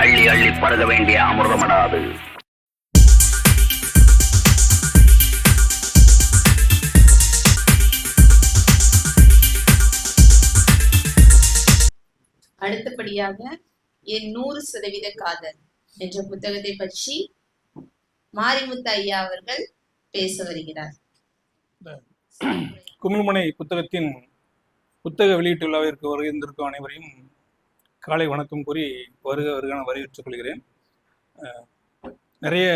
அள்ளி அள்ளி பருக வேண்டிய அமிர்தமடாது. அடுத்தபடியாக என் நூறு சதவீத காதல் என்ற புத்தகத்தை பற்றி மாரிமுத்து ஐயா அவர்கள் பேச வருகிறார். குமிழ்முனை புத்தகத்தின் புத்தக வெளியீட்டு விழாவிற்கு வருகின்றிருக்கும் அனைவரையும் காலை வணக்கம் கூறி வருக வருகான வரவேற்றுக் கொள்கிறேன். நிறைய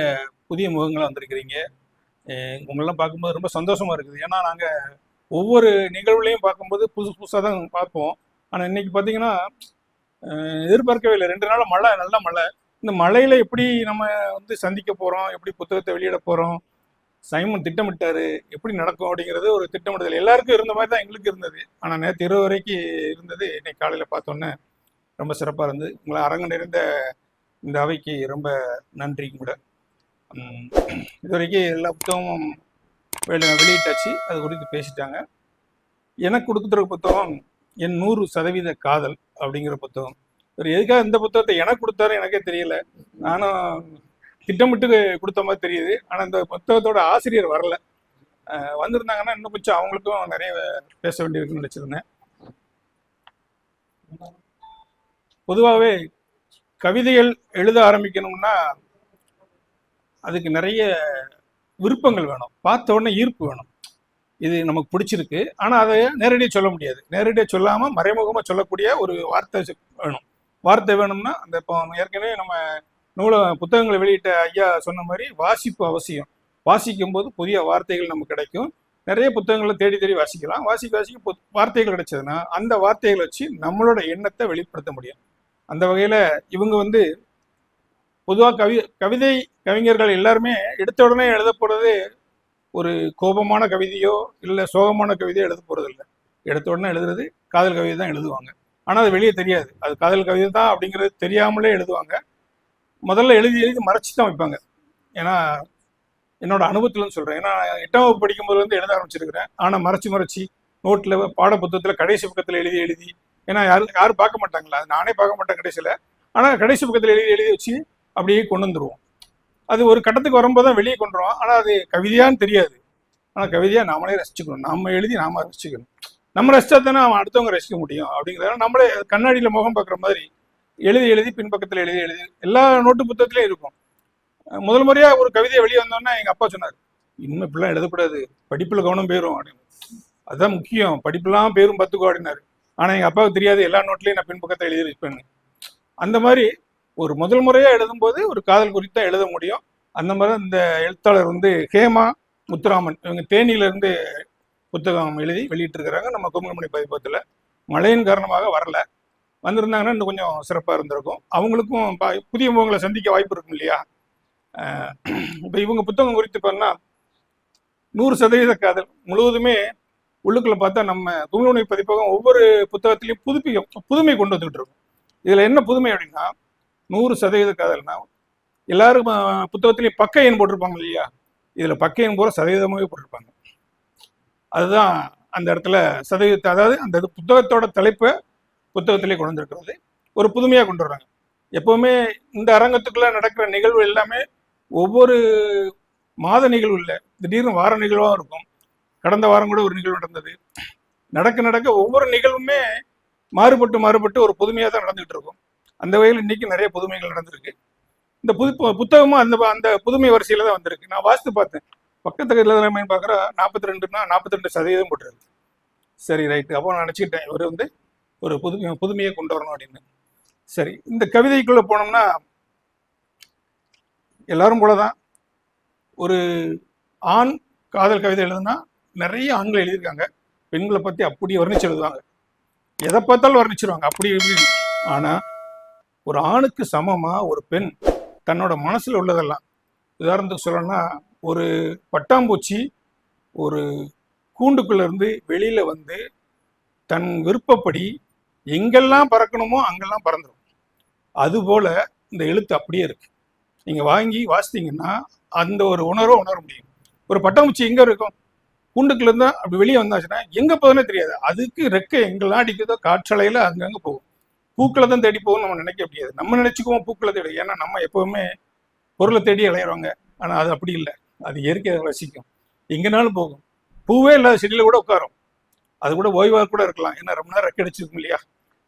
புதிய முகங்களாக வந்திருக்கிறீங்க. உங்களெல்லாம் பார்க்கும்போது ரொம்ப சந்தோஷமா இருக்குது. ஏன்னா நாங்கள் ஒவ்வொரு நிகழ்வுலையும் பார்க்கும்போது புதுசு புதுசாக தான் பார்ப்போம். ஆனால் இன்னைக்கு பார்த்தீங்கன்னா எதிர்பார்க்கவே இல்லை. ரெண்டு நாளும் மழை நல்ல மழை. இந்த மழையில எப்படி நம்ம வந்து சந்திக்க போகிறோம் எப்படி புத்தகத்தை வெளியிட போகிறோம் சைமன் திட்டமிட்டாரு. எப்படி நடக்கும் அப்படிங்கிறது ஒரு திட்டமிடுதல். எல்லாருக்கும் இருந்த மாதிரி தான் எங்களுக்கு இருந்தது. ஆனால் நேற்று இரவு வரைக்கும் இருந்தது. இன்னைக்கு காலையில் பார்த்தோன்னே ரொம்ப சிறப்பாக இருந்தது. உங்களை அரங்கு நிறைந்த இந்த அவைக்கு ரொம்ப நன்றி கூட. இதுவரைக்கும் எல்லா புத்தகமும் வெளி வெளியிட்டாச்சு. அது குறித்து பேசிட்டாங்க. எனக்கு கொடுத்துருக்க புத்தகம் என் நூறு சதவீத காதல் அப்படிங்கிற புத்தகம். இவர் எதுக்காக இந்த புத்தகத்தை எனக்கு கொடுத்தாரு எனக்கே தெரியல. நானும் திட்டமிட்டு கொடுத்த மாதிரி தெரியுது. ஆனால் இந்த புத்தகத்தோட ஆசிரியர் வரல. வந்திருந்தாங்கன்னா இன்னும் கொஞ்சம் அவங்களுக்கும் நிறைய பேச வேண்டியிருக்குன்னு நினச்சிருந்தேன். பொதுவாகவே கவிதைகள் எழுத ஆரம்பிக்கணும்னா அதுக்கு நிறைய விருப்பங்கள் வேணும். பார்த்த உடனே ஈர்ப்பு வேணும். இது நமக்கு பிடிச்சிருக்கு. ஆனால் அதை நேரடியாக சொல்ல முடியாது. நேரடியாக சொல்லாமல் மறைமுகமாக சொல்லக்கூடிய ஒரு வார்த்தை வேணும். வார்த்தை வேணும்னா அந்த இப்போ ஏற்கனவே நம்ம நூல புத்தகங்களை வெளியிட்ட ஐயா சொன்ன மாதிரி வாசிப்பு அவசியம். வாசிக்கும் போது புதிய வார்த்தைகள் நமக்கு கிடைக்கும். நிறைய புத்தகங்களை தேடி தேடி வாசிக்கலாம். வாசிக்க வாசிக்க வார்த்தைகள் கிடைச்சதுன்னா அந்த வார்த்தைகளை வச்சு நம்மளோட எண்ணத்தை வெளிப்படுத்த முடியும். அந்த வகையில் இவங்க வந்து பொதுவாக கவி கவிதை கவிஞர்கள் எல்லாருமே எடுத்த உடனே எழுத போகிறது ஒரு கோபமான கவிதையோ இல்லை சோகமான கவிதையோ எழுத போகிறதில்ல எடுத்த உடனே எழுதுறது காதல் கவிதை தான் எழுதுவாங்க. ஆனால் அது வெளியே தெரியாது. அது காதல் கவிதை தான் அப்படிங்கிறது தெரியாமலே எழுதுவாங்க. முதல்ல எழுதி எழுதி மறைச்சி தான் வைப்பாங்க. ஏன்னா என்னோட அனுபவத்துலன்னு சொல்கிறேன் ஏன்னா எட்டாம் வகுப்பு படிக்கும்போது வந்து எழுத ஆரம்பிச்சிருக்கிறேன். ஆனால் மறைச்சி மறைச்சி நோட்டில் பாட புத்தகத்தில் கடைசி பக்கத்தில் எழுதி எழுதி ஏன்னா யாரும் யாரும் பார்க்க மாட்டாங்களா? அது நானே பார்க்க மாட்டேன் கடைசியில். ஆனால் கடைசி பக்கத்தில் எழுதி எழுதி வச்சு அப்படியே கொண்டு வந்துருவோம். அது ஒரு கட்டத்துக்கு வரும்போது தான் வெளியே கொண்டு வருவோம். ஆனால் அது கவிதையான்னு தெரியாது. ஆனால் கவிதையாக நாமளே ரசிச்சுக்கணும். நம்ம எழுதி நாம ரசிச்சுக்கணும். நம்ம ரசிச்சா தானே அவன் அடுத்தவங்க ரசிக்க முடியும் அப்படிங்கிறத நம்மளே கண்ணாடியில் முகம் பார்க்குற மாதிரி எழுதி எழுதி பின்பக்கத்தில் எழுதி எழுதி எல்லா நோட்டு புத்தகத்துலேயும் இருக்கும். முதல் முறையா ஒரு கவிதை வெளியே வந்தோன்னா எங்க அப்பா சொன்னார் இன்னும் இப்படிலாம் எழுதக்கூடாது. படிப்புல கவனம் போயிடும் அப்படின்னு. அதுதான் முக்கியம். படிப்புலாம் பேரும் பத்துக்கோ அப்படின்னாரு. ஆனால் எங்கள் அப்பாவுக்கு தெரியாது எல்லா நோட்லேயும் நான் பின்பக்கத்தை எழுதி இருப்பேன் அந்த மாதிரி ஒரு முதல் முறையாக எழுதும்போது ஒரு காதல் குறித்து எழுத முடியும். அந்த மாதிரி இந்த எழுத்தாளர் வந்து ஹேமா முத்துராமன். இவங்க தேனியிலேருந்து புத்தகம் எழுதி வெளியிட்டிருக்கிறாங்க. நம்ம கும்பகோணமணி பதிப்பத்தில் மழையின் காரணமாக வரல. வந்திருந்தாங்கன்னா இன்னும் கொஞ்சம் சிறப்பாக இருந்திருக்கும். அவங்களுக்கும் பா- புதிய முகங்களை சந்திக்க வாய்ப்பு இருக்கும் இல்லையா? இப்போ இவங்க புத்தகம் குறித்து பார்த்தா நூறு சதவீத காதல். முழுவதுமே உள்ளுக்குள்ள பார்த்தா நம்ம கும்பகோணி பதிப்பகம் ஒவ்வொரு புத்தகத்திலையும் புதுப்பிக்க புதுமை கொண்டு வந்துகிட்டு இருக்கும். இதில் என்ன புதுமை அப்படின்னா நூறு சதவீத காதல்னா எல்லாரும் புத்தகத்திலையும் பக்க எண் போட்டிருப்பாங்க இல்லையா? இதில் பக்க எண் பூரா சதவீதமாகவே போட்டிருப்பாங்க. அதுதான் அந்த இடத்துல சதவீதத்தை அதாவது அந்த இது புத்தகத்தோட தலைப்பை புத்தகத்திலே கொண்டு வந்திருக்கிறது. ஒரு புதுமையாக கொண்டு வர்றாங்க. எப்போவுமே இந்த அரங்கத்துக்குள்ளே நடக்கிற நிகழ்வு எல்லாமே ஒவ்வொரு மாத நிகழ்வு இல்லை திடீர்னு வார நிகழ்வாக இருக்கும். கடந்த வாரம் கூட ஒரு நிகழ்வு நடந்தது. நடக்க நடக்க ஒவ்வொரு நிகழ்வுமே மாறுபட்டு மாறுபட்டு ஒரு புதுமையாக தான் நடந்துகிட்டு இருக்கும். அந்த வகையில் இன்னைக்கு நிறைய புதுமைகள் நடந்திருக்கு. இந்த புது புத்தகமும் அந்த அந்த புதுமை வரிசையில் தான் வந்திருக்கு. நான் வாசித்து பார்த்தேன். பக்கத்து எழுதுறமைன்னு பார்க்குற நாற்பத்தி ரெண்டுனா நாற்பத்தி ரெண்டு சதவீதம் போட்டுருக்கு. சரி ரைட்டு அப்போ நான் நினச்சிக்கிட்டேன் இவர் வந்து ஒரு புதுமை புதுமையை கொண்டு வரணும் அப்படின்னு. சரி இந்த கவிதைக்குள்ளே போனோம்னா எல்லாரும் போல தான் ஒரு ஆண் காதல் கவிதை எழுதுனா நிறைய ஆண்கள் எழுதியிருக்காங்க. பெண்களை பத்தி அப்படி வர்ணிச்சு எழுதுவாங்க. எதை பார்த்தாலும் வர்ணிச்சிருவாங்க. அப்படி இப்படி. ஆனா ஒரு ஆணுக்கு சமமா ஒரு பெண் தன்னோட மனசுல உள்ளதெல்லாம். உதாரணத்துக்கு சொல்லணும்னா ஒரு பட்டாம்பூச்சி ஒரு கூண்டுக்குள்ள இருந்து வெளியில வந்து தன் விருப்பப்படி எங்கெல்லாம் பறக்கணுமோ அங்கெல்லாம் பறந்துடும் அதுபோல இந்த எழுத்து அப்படியே இருக்கு. நீங்க வாங்கி வாசித்தீங்கன்னா அந்த ஒரு உணர்வை உணர முடியும். ஒரு பட்டாம்பூச்சி எங்க இருக்கும்? கூண்டுக்குள்ள இருந்தா அப்படி வெளியே வந்தாச்சுன்னா எங்க போகுதுன்னே தெரியாது. அதுக்கு ரெக்கை எங்கெல்லாம் அடிக்குதோ காற்றலையில அங்கங்க போகும். பூக்களை தான் தேடி போகும் நம்ம நினைக்க முடியாது. நம்ம நினைச்சுக்குவோம் பூக்களை தேடி. ஏன்னா நம்ம எப்பவுமே பொருளை தேடி இளையிறவங்க ஆனா அது அப்படி இல்லை. அது இயற்கையை ரசிக்கும். எங்கேனாலும் போகும். பூவே இல்லாத செடியில கூட உட்காரும். அது கூட ஓய்வாக கூட இருக்கலாம். ஏன்னா ரொம்ப நேரம் ரெக்கை அடிச்சிருக்கும் இல்லையா?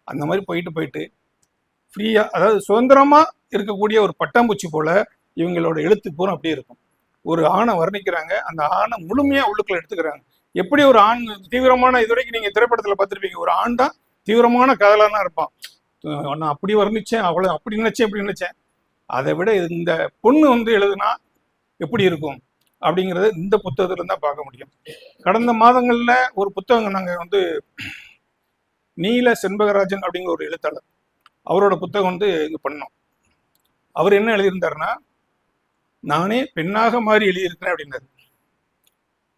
அந்த மாதிரி போயிட்டு போயிட்டு ஃப்ரீயா அதாவது சுதந்திரமா இருக்கக்கூடிய ஒரு பட்டாம்பூச்சி போல இவங்களோட எழுத்து பூரா அப்படியே இருக்கும். ஒரு ஆணை வர்ணிக்கிறாங்க. அந்த ஆணை முழுமையா உள்ளுக்குள்ள எடுத்துக்கிறாங்க. எப்படி ஒரு ஆண் தீவிரமான இது வரைக்கும் நீங்க திரைப்படத்துல பார்த்துருப்பீங்க. ஒரு ஆண் தான் தீவிரமான காதலானா இருப்பான். நான் அப்படி வர்ணிச்சேன் அவ்வளவு அப்படி நினைச்சேன் அப்படி நினைச்சேன். அதை விட இந்த பொண்ணு வந்து எழுதுனா எப்படி இருக்கும்? அப்படிங்கறத இந்த புத்தகத்துல தான் பார்க்க முடியும். கடந்த மாதங்கள்ல ஒரு புத்தகம் நாங்க வந்து நீல செண்பகராஜன் அப்படிங்கிற ஒரு எழுத்தாளர் அவரோட புத்தகம் வந்து இது பண்ணோம். அவர் என்ன எழுதியிருந்தாருன்னா நானே பெண்ணாக மாறி எழுதியிருக்கிறேன் அப்படின்னாரு.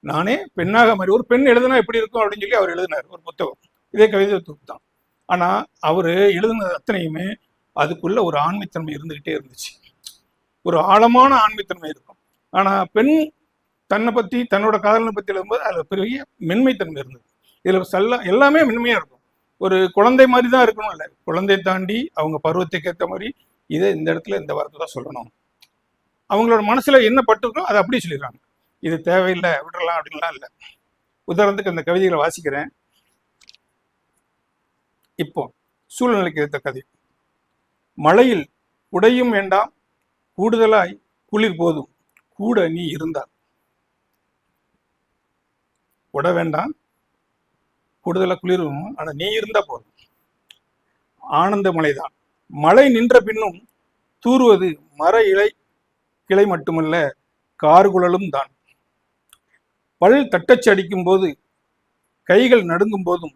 நானே பெண்ணாக மாறி ஒரு பெண் எழுதுனா எப்படி இருக்கும் அப்படின்னு சொல்லி அவர் எழுதினார் ஒரு புத்தகம். இதே கவிதை தொகுப்பு தான் ஆனா அவர் எழுதுனது அத்தனையுமே அதுக்குள்ள ஒரு ஆண்மைத்தன்மை இருந்துகிட்டே இருந்துச்சு. ஒரு ஆழமான ஆண்மைத்தன்மை இருக்கும். ஆனா பெண் தன்னை பத்தி தன்னோட காதலனை பத்தி எழுதும்போது அதுல பெரிய மென்மைத்தன்மை இருந்தது. இதுல சல்ல எல்லாமே மென்மையா இருக்கும். ஒரு குழந்தை மாதிரி தான் இருக்கணும் இல்லை. குழந்தை தாண்டி அவங்க பருவத்துக்கு ஏற்ற மாதிரி இதை இந்த இடத்துல இந்த வார்த்தை தான் சொல்லணும். அவங்களோட மனசுல என்ன பட்டுருக்கோ அதை அப்படியே சொல்லிடுறாங்க. இது தேவையில்லை விடலாம் அப்படின்லாம் இல்லை. உதாரணத்துக்கு அந்த கவிதைகளை வாசிக்கிறேன். இப்போ சூழ்நிலைக்கு ஏற்ற கதை. மழையில் உடையும் வேண்டாம் கூடுதலாய் குளிர் போதும் கூட நீ இருந்தால். உட வேண்டாம் கூடுதலா குளிர் ஆனா நீ இருந்தா போதும். ஆனந்த மழைதான் மழை நின்ற பின்னும் தூறுவது மர இலை கிளை மட்டுமல்ல கார்குழலும் தான். பல் தட்டச்சு அடிக்கும் போது கைகள் நடுங்கும் போதும்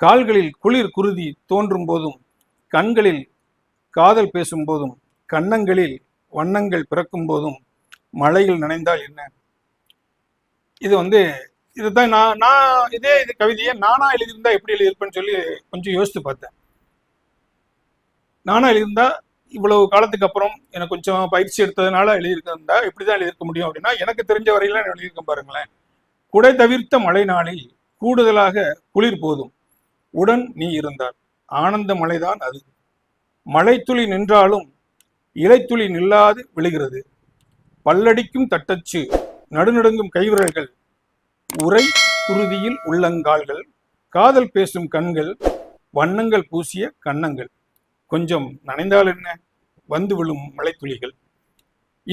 கால்களில் குளிர் குருதி தோன்றும் போதும் கண்களில் காதல் பேசும் போதும் கன்னங்களில் வண்ணங்கள் பிறக்கும் போதும் மழையில் நனைந்தால் என்ன? இது வந்து இதுதான் நான் நான் இதே இது கவிதையை நானா எழுதியிருந்தா எப்படி எழுதியிருப்பேன்னு சொல்லி கொஞ்சம் யோசித்து பார்த்தேன். நானா எழுதியிருந்தா இவ்வளவு காலத்துக்கு அப்புறம் எனக்கு கொஞ்சம் பயிற்சி எடுத்ததுனால எழுதியிருந்தா எப்படிதான் எழுதியிருக்க முடியும் அப்படின்னா எனக்கு தெரிஞ்ச வரையில நான் எழுதியிருக்கேன் பாருங்களேன். குடை தவிர்த்த மழை நாளில் கூடுதலாக குளிர் போதும். உடன் நீ இருந்தார் ஆனந்த மழைதான் அது. மழைத்துளி நின்றாலும் இலைத்துளி நில்லாது விழுகிறது. பல்லடிக்கும் தட்டச்சு நடுநடுங்கும் கைவிரல்கள் உரை குருதியில் உள்ளங்கால்கள் காதல் பேசும் கண்கள் வண்ணங்கள் பூசிய கன்னங்கள். கொஞ்சம் நனைந்தால் என்ன? வந்து விழும் மழைத்துளிகள்.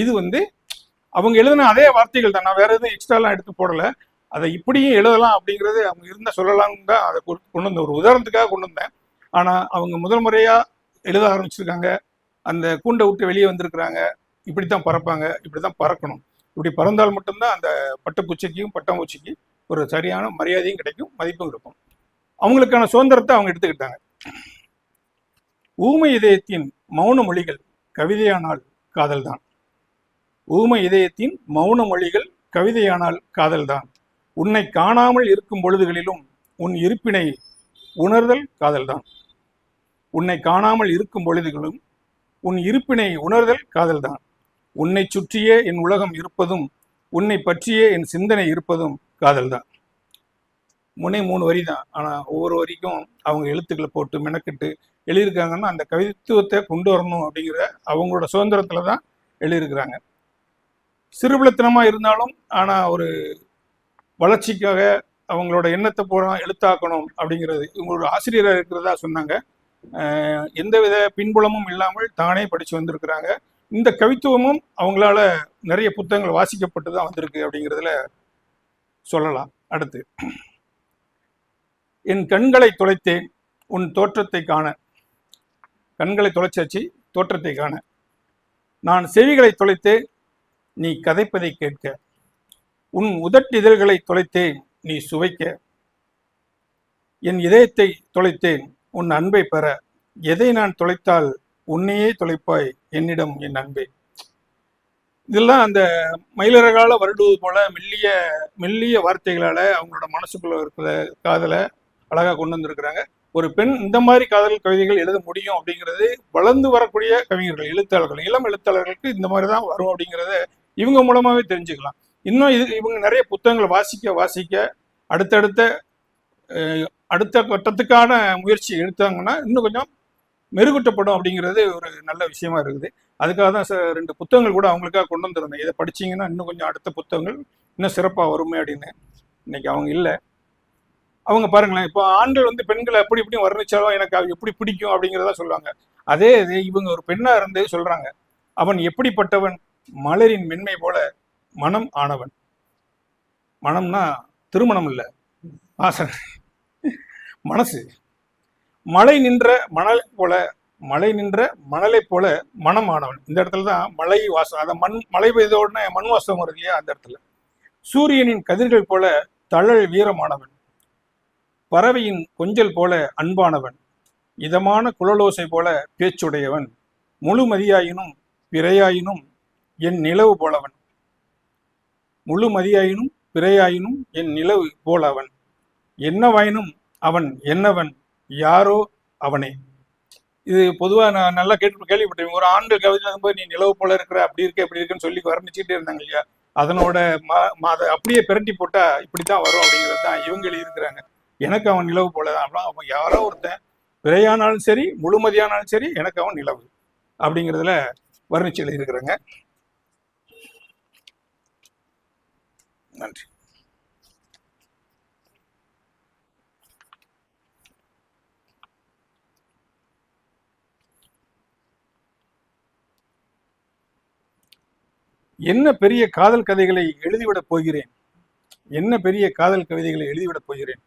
இது வந்து அவங்க எழுதின அதே வார்த்தைகள் தான். நான் வேற எதுவும் எக்ஸ்ட்ராலாம் எடுத்து போடல. அதை இப்படியும் எழுதலாம் அப்படிங்கிறது அவங்க இருந்த சொல்லலாம்னு தான் அதை கொண்டு கொண்டு வந்தேன். ஒரு உதாரணத்துக்காக கொண்டு வந்தேன். ஆனால் அவங்க முதல் முறையாக எழுத ஆரம்பிச்சிருக்காங்க. அந்த கூண்டை விட்டு வெளியே வந்திருக்கிறாங்க. இப்படித்தான் பறப்பாங்க. இப்படி தான் பறக்கணும். இப்படி பறந்தால் மட்டும்தான் அந்த பட்டுப்பூச்சிக்கும் பட்டாம்பூச்சிக்கு ஒரு சரியான மரியாதையும் கிடைக்கும் மதிப்பும் இருக்கும். அவங்களுக்கான சுதந்திரத்தை அவங்க எடுத்துக்கிட்டாங்க. ஊமை இதயத்தின் மௌன மொழிகள் கவிதையானால் காதல்தான். ஊமை இதயத்தின் மௌன மொழிகள் கவிதையானால் காதல்தான். உன்னை காணாமல் இருக்கும் பொழுதுகளிலும் உன் இருப்பினை உணர்தல் காதல்தான். உன்னை காணாமல் இருக்கும் பொழுதுகளும் உன் இருப்பினை உணர்தல் காதல்தான். உன்னை சுற்றியே என் உலகம் இருப்பதும் உன்னை பற்றியே என் சிந்தனை இருப்பதும் காதல்தான். முன்னே மூணு வரி தான் ஆனால் ஒவ்வொரு வரிக்கும் அவங்க எழுத்துக்களை போட்டு மெனக்கிட்டு எழுதியிருக்காங்கன்னா அந்த கவித்துவத்தை கொண்டு வரணும் அப்படிங்கிற அவங்களோட சுதந்திரத்தில் தான் எழுதியிருக்கிறாங்க. சிறுபிளத்தனமா இருந்தாலும் ஆனால் ஒரு வளர்ச்சிக்காக அவங்களோட எண்ணத்தை பூரா எழுத்தாக்கணும் அப்படிங்கிறது இவங்களோட ஆசிரியராக இருக்கிறதா சொன்னாங்க. எந்த எந்தவித பின்புலமும் இல்லாமல் தானே படித்து வந்திருக்கிறாங்க. இந்த கவித்துவமும் அவங்களால நிறைய புத்தகங்கள் வாசிக்கப்பட்டு தான் வந்திருக்கு அப்படிங்கிறதுல சொல்லலாம். அடுத்து. என் கண்களை தொலைத்தேன் உன் தோற்றத்தை காண. கண்களை தொலைச்சாச்சு தோற்றத்தை காண. நான் செவிகளை தொலைத்தேன் நீ கதைப்பதை கேட்க. உன் உதட்டிதழ்களை தொலைத்தேன் நீ சுவைக்க. என் இதயத்தை தொலைத்தேன் உன் அன்பை பெற. எதை நான் தொலைத்தால் உன்னையே தொலைப்பாய் என்னிடம் என் அன்பே. இதெல்லாம் அந்த மயிலரகால வருடுவது போல மெல்லிய மெல்லிய வார்த்தைகளால் அவங்களோட மனசுக்குள்ள இருக்கிற காதலை அழகாக கொண்டு வந்திருக்கிறாங்க. ஒரு பெண் இந்த மாதிரி காதல் கவிதைகள் எழுத முடியும் அப்படிங்கிறது வளர்ந்து வரக்கூடிய கவிஞர்கள் எழுத்தாளர்கள் இளம் எழுத்தாளர்களுக்கு இந்த மாதிரி தான் வரும் அப்படிங்கிறத இவங்க மூலமாகவே தெரிஞ்சுக்கலாம். இன்னும் இது இவங்க நிறைய புத்தகங்களை வாசிக்க வாசிக்க அடுத்தடுத்த அடுத்த கட்டத்துக்கான முயற்சி எடுத்தாங்கன்னா இன்னும் கொஞ்சம் மெருகூட்டப்படும் அப்படிங்கிறது ஒரு நல்ல விஷயமா இருக்குது. அதுக்காக தான் ச- ரெண்டு புத்தகங்கள் கூட அவங்களுக்காக கொண்டு வந்திருந்தேன். இதை படிச்சிங்கன்னா இன்னும் கொஞ்சம் அடுத்த புத்தகங்கள் இன்னும் சிறப்பாக வருமே அப்படின்னு இன்னைக்கு அவங்க இல்லை. அவங்க பாருங்களேன் இப்போ ஆண்கள் வந்து பெண்களை எப்படி எப்படி வர்ணிச்சாலும் எனக்கு அது எப்படி பிடிக்கும் அப்படிங்கிறத சொல்லுவாங்க. அதே இது இவங்க ஒரு பெண்ணா இருந்து சொல்றாங்க. அவன் எப்படிப்பட்டவன்? மலரின் மென்மை போல மனம் ஆனவன். மனம்னா திருமணம் இல்லை. வாசனை மனசு. மழை நின்ற மணல் போல மழை நின்ற மணலை போல மனம் ஆனவன். இந்த இடத்துல தான் மழை வாசம் அதை மண் மழை பெய்த உடனே மண் வாசம் வருது இல்லையா அந்த இடத்துல. சூரியனின் கதிர்கள் போல தழல் வீரமானவன். பறவையின் கொஞ்சல் போல அன்பானவன் இதமான குழலோசை போல பேச்சுடையவன் முழு மதியாயினும் பிறையாயினும் என் நிலவு போலவன். முழு மதியாயினும் பிறையாயினும் என் நிலவு போல அவன் என்னவாயினும் அவன் என்னவன் யாரோ அவனே. இது பொதுவா நான் நல்லா கேட்டு கேள்விப்பட்டேன் ஒரு ஆண்கள் கவிதையில போய் நீ நிலவு போல இருக்கிற அப்படி இருக்க இப்படி இருக்குன்னு சொல்லி வர்ணிச்சுட்டே இருந்தாங்க இல்லையா? அதனோட ம- அதை அப்படியே பிரட்டி போட்டா இப்படித்தான் வரும் அப்படிங்கிறது தான் இவங்க எழுதியிருக்கிறாங்க எனக்கு அவன் நிலவு போலதான். அப்படின்னா அவன் யாரோ ஒருத்தன் பிறையானாலும் சரி முழுமதியானாலும் சரி எனக்கு அவன் நிலவு அப்படிங்கிறதுல வர்ணிச்சு எழுதியிருக்கிறாங்க நன்றி. என்ன பெரிய காதல் கதைகளை எழுதிவிடப் போகிறேன்? என்ன பெரிய காதல் கவிதைகளை எழுதிவிடப் போகிறேன்?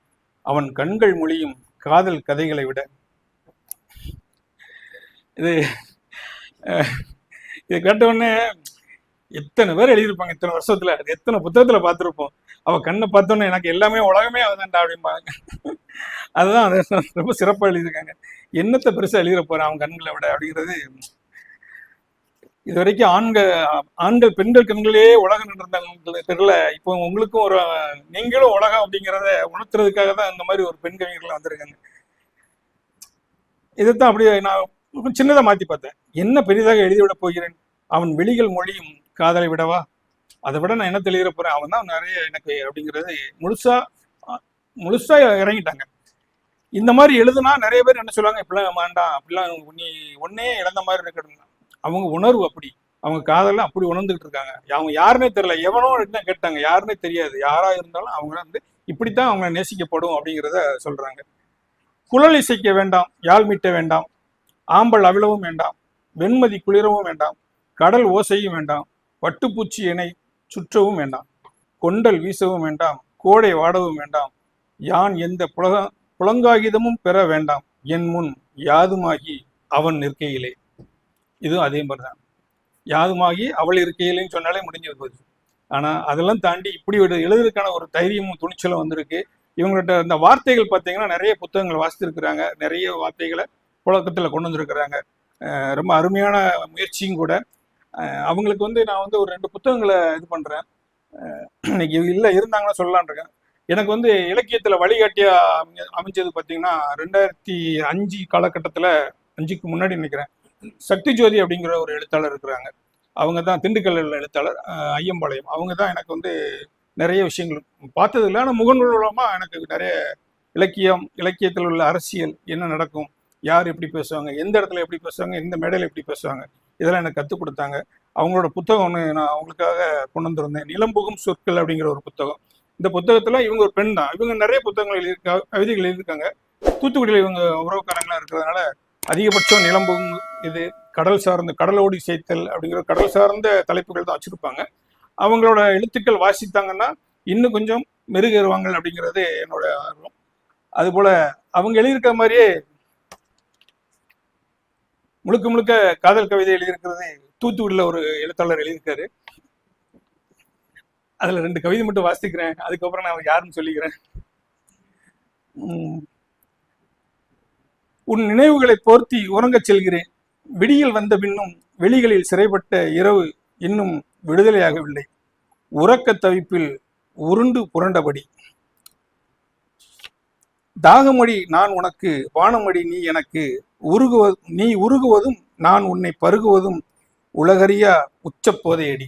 அவன் கண்கள் மொழியும் காதல் கதைகளை விட. இது அஹ், கேட்டவுடனே கேட்ட உடனே எத்தனை பேர் எழுதியிருப்பாங்க இத்தனை வருஷத்துல? அது எத்தனை புத்தகத்துல பார்த்துருப்போம்? அவ கண்ணை பார்த்தோன்னே எனக்கு எல்லாமே உலகமே அவதான்டா அப்படிம்பாங்க. அதுதான் ரொம்ப சிறப்பா எழுதியிருக்காங்க. என்னத்தை பெருசா எழுதிட போறான் அவன் கண்களை விட அப்படிங்கிறது இது வரைக்கும் ஆண்கள் ஆண்கள் பெண்கள் கண்களே உலகம் இருந்தாங்க தெரியல. இப்போ உங்களுக்கும் ஒரு நீங்களும் உலகம் அப்படிங்கிறத உணர்த்துறதுக்காக தான் இந்த மாதிரி ஒரு பெண் கவிஞர்கள் வந்திருக்காங்க. இதைத்தான் அப்படியே நான் சின்னதா மாத்தி பார்த்தேன். என்ன பெரிதாக எழுதிவிட போகிறேன்? அவன் வெளிகள் மொழியும் காதலை விடவா? அதை விட நான் என்ன தெளிவிட போறேன்? அவன் தான் நிறைய எனக்கு அப்படிங்கிறது முழுசா முழுசா இறங்கிட்டாங்க. இந்த மாதிரி எழுதுனா நிறைய பேர் என்ன சொல்லுவாங்க? இப்படிலாம் வேண்டாம் அப்படிலாம் நீ ஒன்னே இழந்த மாதிரி இருக்கணும் அவங்க உணர்வு அப்படி. அவங்க காதல அப்படி உணர்ந்துகிட்டு இருக்காங்க. அவங்க யாருன்னே தெரியல. எவனோ தான் கேட்டாங்க. யாருன்னே தெரியாது. யாரா இருந்தாலும் அவங்க வந்து இப்படித்தான் அவங்க நேசிக்கப்படும் அப்படிங்கிறத சொல்றாங்க. குழல் இசைக்க வேண்டாம். யாழ் மீட்ட வேண்டாம். ஆம்பல் அவிழவும் வேண்டாம். வெண்மதி குளிரவும் வேண்டாம். கடல் ஓசையும் வேண்டாம். பட்டுப்பூச்சி இணை சுற்றவும் வேண்டாம். கொண்டல் வீசவும் வேண்டாம். கோடை வாடவும் வேண்டாம். யான் எந்த புலக புலங்காகிதமும் பெற வேண்டாம். என் முன் யாதுமாகி அவன் நிற்கையிலே. இதுவும் அதே மாதிரி தான் யாதுமாகி அவள் இருக்கையிலேன்னு சொன்னாலே முடிஞ்சது போச்சு. ஆனா அதெல்லாம் தாண்டி இப்படி ஒரு எழுதுறதுக்கான ஒரு தைரியமும் துணிச்சலும் வந்திருக்கு. இவங்கள்ட்ட இந்த வார்த்தைகள் பார்த்தீங்கன்னா நிறைய புத்தகங்கள் வாசித்திருக்கிறாங்க. நிறைய வார்த்தைகளை புழக்கத்தில் கொண்டு வந்திருக்கிறாங்க. ரொம்ப அருமையான முயற்சியும் கூட. அவங்களுக்கு வந்து நான் வந்து ஒரு ரெண்டு புத்தகங்களை இது பண்றேன். அஹ் இன்னைக்கு இல்லை இருந்தாங்கன்னா சொல்லலான் இருக்கேன். எனக்கு வந்து இலக்கியத்துல வழிகாட்டியா அமைஞ்ச- அமைஞ்சது பார்த்தீங்கன்னா ரெண்டாயிரத்தி அஞ்சு காலகட்டத்தில் அஞ்சுக்கு முன்னாடி நினைக்கிறேன். சக்தி ஜோதி அப்படிங்கிற ஒரு எழுத்தாளர் இருக்கிறாங்க. அவங்க தான் திண்டுக்கல் எழுத்தாளர் ஐயம்பாளையம். அவங்க தான் எனக்கு வந்து நிறைய விஷயங்கள் பார்த்தது இல்லை. ஆனால் முகநூல் மூலமா எனக்கு நிறைய இலக்கியம் இலக்கியத்தில் உள்ள அரசியல் என்ன நடக்கும் யார் எப்படி பேசுவாங்க எந்த இடத்துல எப்படி பேசுவாங்க எந்த மேடையில் எப்படி பேசுவாங்க இதெல்லாம் எனக்கு கற்றுக் கொடுத்தாங்க. அவங்களோட புத்தகம் ஒன்று நான் அவங்களுக்காக கொண்டு வந்திருந்தேன். நிலம்புகும் சொற்கள் அப்படிங்கிற ஒரு புத்தகம். இந்த புத்தகத்தில் இவங்க ஒரு பெண் தான். இவங்க நிறைய புத்தகங்கள் எழுதியிருக்கா கவிதைகள் எழுதியிருக்காங்க. தூத்துக்குடியில் இவங்க உறவுக்காரங்களாக இருக்கிறதுனால அதிகபட்சம் நிலம்பும் இது கடல் சார்ந்த கடலோடி சேர்த்தல் அப்படிங்கிற கடல் சார்ந்த தலைப்புகள் தான் வச்சிருப்பாங்க. அவங்களோட எழுத்துக்கள் வாசித்தாங்கன்னா இன்னும் கொஞ்சம் மெருகேறுவாங்க அப்படிங்கிறது என்னோட ஆர்வம். அதுபோல அவங்க எழுதியிருக்க மாதிரியே முழுக்க முழுக்க காதல் கவிதை எழுதியிருக்கிறது தூத்துக்குடியில் ஒரு எழுத்தாளர் எழுதியிருக்காரு. அதில் ரெண்டு கவிதை மட்டும் வாசிக்கிறேன். அதுக்கப்புறம் நான் யாருன்னு சொல்லிக்கிறேன். உம். உன் நினைவுகளை போர்த்தி உறங்கச் செல்கிறேன். விடியில் வந்த பின்னும் வெளிகளில் சிறைப்பட்ட இரவு இன்னும் விடுதலையாகவில்லை. உறக்க தவிப்பில் உருண்டு புரண்டபடி. தாகமடி நான் உனக்கு வானமடி நீ எனக்கு உருகுவ நீ உருகுவதும் நான் உன்னை பருகுவதும் உலகறியா உச்சப்போதையடி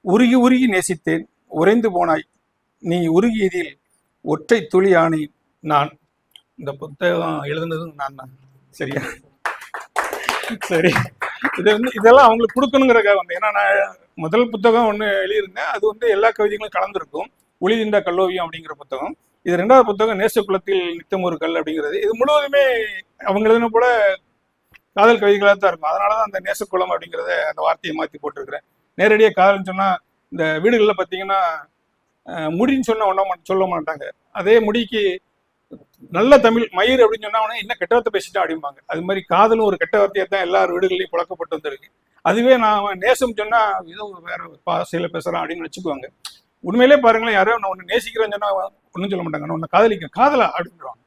உருகி உருகி நேசித்தேன். உறைந்து போனாய். நீ உருகியதில் ஒற்றை துளி நான். இந்த புத்தகம் எழுதுனதும் நான் தான். சரியா? சரி. இது வந்து இதெல்லாம் அவங்களுக்கு கொடுக்கணுங்கிறக்காக வந்து ஏன்னா நான் முதல் புத்தகம் ஒன்று எழுதியிருந்தேன். அது வந்து எல்லா கவிதைகளும் கலந்துருக்கும். ஒளிதிண்ட கல்லோவியம் அப்படிங்கிற புத்தகம். இது ரெண்டாவது புத்தகம் நேசக்குலத்தில் நித்தம் ஒரு கல் அப்படிங்கிறது. இது முழுவதுமே அவங்க எழுதின போல காதல் கவிதைகளாக தான் இருக்கும். அதனால தான் அந்த நேசக்குளம் அப்படிங்கிறத அந்த வார்த்தையை மாற்றி போட்டிருக்கிறேன். நேரடியாக காதல்னு சொன்னால் இந்த வீடுகளில் பார்த்தீங்கன்னா முடின்னு சொன்னால் ஒன்றும் சொல்ல மாட்டாங்க. அதே முடிக்கு நல்ல தமிழ் மயிர் அப்படின்னு சொன்னா என்ன கெட்ட வார்த்தை பேசிட்டா? அப்படிம்பாங்க. அது மாதிரி காதலும் ஒரு கெட்ட வார்த்தையை தான் எல்லார் வீடுகள்லையும் புழக்கப்பட்டு வந்திருக்கு. அதுவே நான் நேசம் சொன்னா ஏதோ வேற பாசையில் பேசுறான் அப்படின்னு வச்சுக்குவாங்க. உண்மையிலே பாருங்களேன் யாரோ நான் ஒன்று நேசிக்கிறேன்னு சொன்னா ஒன்றும் சொல்ல மாட்டாங்க. நான் ஒன்று காதலிக்க காதலா? அப்படின்றாங்க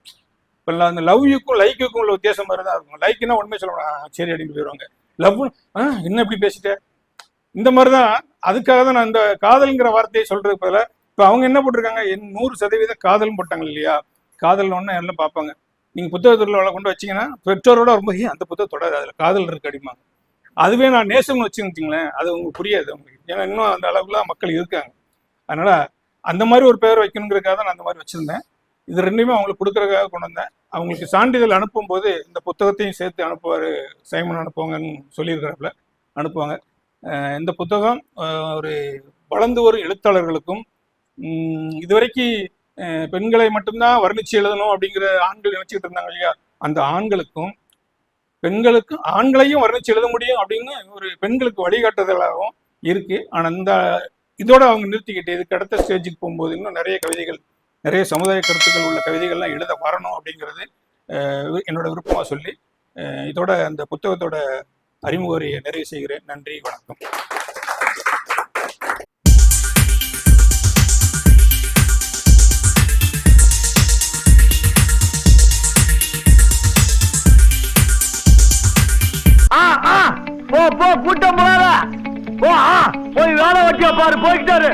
இப்போ அந்த லவ்யுக்கும் லைக்குக்கும் உள்ள வித்தியாசம் மாதிரி தான் இருக்கும். லைக்குன்னா உண்மையை சொல்ல மாட்டாங்க. சரி அப்படின்னு போயிடுவாங்க லவ் ஆ என்ன இப்படி பேசிட்டேன் இந்த மாதிரி தான் அதுக்காக தான் நான் இந்த காதல்ங்கிற வார்த்தையை சொல்றதுக்கு பதில இப்போ அவங்க என்ன போட்டிருக்காங்க? என் நூறு சதவீத காதலும் போட்டாங்க இல்லையா? காதல் ஒன்று எல்லாம் பார்ப்பாங்க. நீங்கள் புத்தகத்தில் கொண்டு வச்சீங்கன்னா பெற்றோரோட ரொம்ப "ஏய், அந்த புத்தகம் தொடாது அதில் காதல் இருக்கு அடிமாங்க அதுவே நான் நேசம்னு வச்சுருந்துச்சிங்களேன் அது உங்களுக்கு புரியாது உங்களுக்கு. ஏன்னா இன்னும் அந்த அளவுக்குலாம் மக்கள் இருக்காங்க. அதனால் அந்த மாதிரி ஒரு பேர் வைக்கணுங்கிறதுக்காக தான் நான் அந்த மாதிரி வச்சுருந்தேன். இது ரெண்டுமே அவங்களுக்கு கொடுக்குறதுக்காக கொண்டு வந்தேன். அவங்களுக்கு சான்றிதழ் அனுப்பும்போது இந்த புத்தகத்தையும் சேர்த்து அனுப்புவார் சைமன் அனுப்புவாங்கன்னு சொல்லியிருக்கிறாப்புல அனுப்புவாங்க. இந்த புத்தகம் ஒரு வளர்ந்து வரும் எழுத்தாளர்களுக்கும் உம், இதுவரைக்கும் பெண்களை மட்டும்தான் வர்ணிச்சு எழுதணும் அப்படிங்கிற ஆண்கள் நினைச்சிட்டு இருந்தாங்க இல்லையா? அந்த ஆண்களுக்கும் பெண்களுக்கு ஆண்களையும் வர்ணிச்சு எழுத முடியும் அப்படின்னு ஒரு பெண்களுக்கு வழிகாட்டுதலாகவும் இருக்கு. ஆனா இந்த இதோட அவங்க நிறுத்திக்கிட்டு இதுக்கு அடுத்த ஸ்டேஜுக்கு போகும்போது இன்னும் நிறைய கவிதைகள் நிறைய சமுதாய கருத்துக்கள் உள்ள கவிதைகள்லாம் எழுத வரணும் அப்படிங்கிறது என்னோட விருப்பமாக சொல்லி இதோட அந்த புத்தகத்தோட அறிமுக உரையை நிறைவு செய்கிறேன். நன்றி வணக்கம். ஆ ஆ. போ போ கூட்டம் ஆ. போய் வேலை வட்டியா பாரு போய்கிட்டாரு